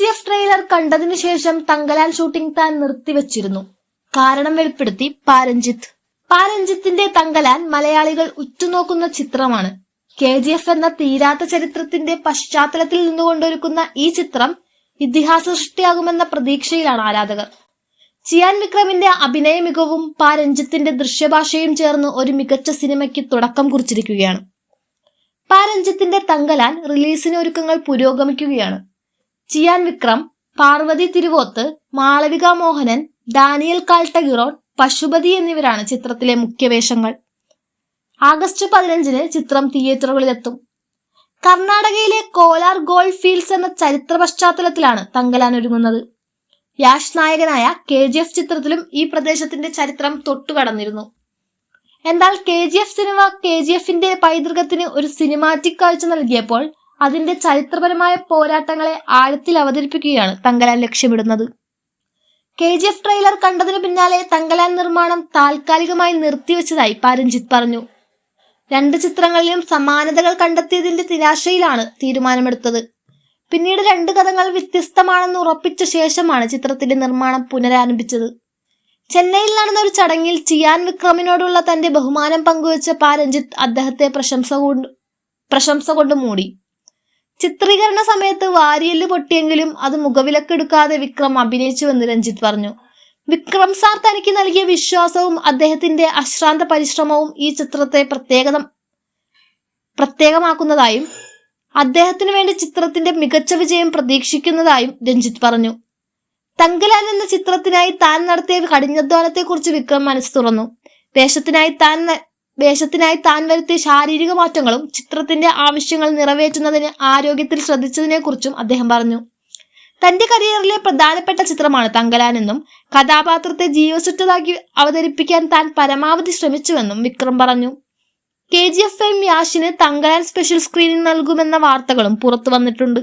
G F trailer കണ്ടതിനു ശേഷം തങ്കലാൽ shooting താൻ നിർത്തിവച്ചിരുന്നു. കാരണം വെളിപ്പെടുത്തി പാരഞ്ജിത്ത്. പാരഞ്ജിത്തിന്റെ തങ്കലാൻ മലയാളികൾ ഉറ്റുനോക്കുന്ന ചിത്രമാണ്. കെ ജി എഫ് എന്ന തീരാത്ത ചരിത്രത്തിന്റെ പശ്ചാത്തലത്തിൽ നിന്നുകൊണ്ടൊരുക്കുന്ന ഈ ചിത്രം ഇതിഹാസ സൃഷ്ടിയാകുമെന്ന പ്രതീക്ഷയിലാണ് ആരാധകർ. ചിയാൻ വിക്രമിന്റെ അഭിനയ മികവും പാരഞ്ജിത്തിന്റെ ദൃശ്യഭാഷയും ചേർന്ന് ഒരു മികച്ച സിനിമയ്ക്ക് തുടക്കം കുറിച്ചിരിക്കുകയാണ്. പാരഞ്ജിത്തിന്റെ തങ്കലാൻ റിലീസിന് ഒരുക്കങ്ങൾ പുരോഗമിക്കുകയാണ്. ചിയാൻ വിക്രം പാർവതി തിരുവോത്ത് മാളവിക മോഹനൻ ഡാനിയൽ കാൽട്ടഗിറോൺ പശുപതി എന്നിവരാണ് ചിത്രത്തിലെ മുഖ്യവേഷങ്ങൾ ആഗസ്റ്റ് പതിനഞ്ചിന് ചിത്രം തിയേറ്ററുകളിലെത്തും. കർണാടകയിലെ കോലാർ ഗോൾഡ് ഫീൽഡ്സ് എന്ന ചരിത്ര പശ്ചാത്തലത്തിലാണ് തങ്കലാൻ ഒരുങ്ങുന്നത്. യാഷ് നായകനായ കെ ജി എഫ് ചിത്രത്തിലും ഈ പ്രദേശത്തിന്റെ ചരിത്രം തൊട്ടുകടന്നിരുന്നു എന്നാൽ കെ ജി എഫ് സിനിമ കെ ജി എഫിന്റെ പൈതൃകത്തിന് ഒരു സിനിമാറ്റിക് കാഴ്ച നൽകിയപ്പോൾ അതിന്റെ ചരിത്രപരമായ പോരാട്ടങ്ങളെ ആഴത്തിൽ അവതരിപ്പിക്കുകയാണ് തങ്കലാൻ ലക്ഷ്യമിടുന്നത്. കെ ജി എഫ് ട്രെയിലർ കണ്ടതിന് പിന്നാലെ തങ്കലാൻ നിർമ്മാണം താൽക്കാലികമായി നിർത്തിവെച്ചതായി പാരഞ്ജിത്ത് പറഞ്ഞു. രണ്ട് ചിത്രങ്ങളിലും സമാനതകൾ കണ്ടെത്തിയതിന്റെ നിരാശയിലാണ് തീരുമാനമെടുത്തത്. പിന്നീട് രണ്ട് കഥകൾ വ്യത്യസ്തമാണെന്ന് ഉറപ്പിച്ച ശേഷമാണ് ചിത്രത്തിന്റെ നിർമ്മാണം പുനരാരംഭിച്ചത്. ചെന്നൈയിൽ നടന്ന ഒരു ചടങ്ങിൽ ചിയാൻ വിക്രമിനോടുള്ള തന്റെ ബഹുമാനം പങ്കുവച്ച പാരഞ്ജിത്ത് അദ്ദേഹത്തെ പ്രശംസ കൊണ്ട് പ്രശംസ കൊണ്ട് മൂടി. ചിത്രീകരണ സമയത്ത് വാരിയൽ പൊട്ടിയെങ്കിലും അത് മുഖവിലക്കെടുക്കാതെ വിക്രം അഭിനയിച്ചുവെന്ന് രഞ്ജിത്ത് പറഞ്ഞു. വിക്രം സാർ തനിക്ക് നൽകിയ വിശ്വാസവും അദ്ദേഹത്തിന്റെ അശ്രാന്ത പരിശ്രമവും ഈ ചിത്രത്തെ പ്രത്യേകത പ്രത്യേകമാക്കുന്നതായും അദ്ദേഹത്തിന് വേണ്ടി ചിത്രത്തിന്റെ മികച്ച വിജയം പ്രതീക്ഷിക്കുന്നതായും രഞ്ജിത്ത് പറഞ്ഞു. തങ്കലാൽ എന്ന ചിത്രത്തിനായി താൻ നടത്തിയ കഠിനാധ്വാനത്തെക്കുറിച്ച് വിക്രം മനസ്സ് തുറന്നു. വേഷത്തിനായി താൻ വേഷത്തിനായി താൻ വരുത്തിയ ശാരീരിക മാറ്റങ്ങളും ചിത്രത്തിന്റെ ആവശ്യങ്ങൾ നിറവേറ്റുന്നതിന് ആരോഗ്യത്തിൽ ശ്രദ്ധിച്ചതിനെക്കുറിച്ചും അദ്ദേഹം പറഞ്ഞു. തന്റെ കരിയറിലെ പ്രധാനപ്പെട്ട ചിത്രമാണ് തങ്കലാൻ എന്നും കഥാപാത്രത്തെ ജീവസുറ്റതാക്കി അവതരിപ്പിക്കാൻ താൻ പരമാവധി ശ്രമിച്ചുവെന്നും വിക്രം പറഞ്ഞു. കെ ജി എഫ് എം യാഷിന് തങ്കലാൻ സ്പെഷ്യൽ സ്ക്രീനിംഗ് നൽകുമെന്ന വാർത്തകളും പുറത്തു വന്നിട്ടുണ്ട്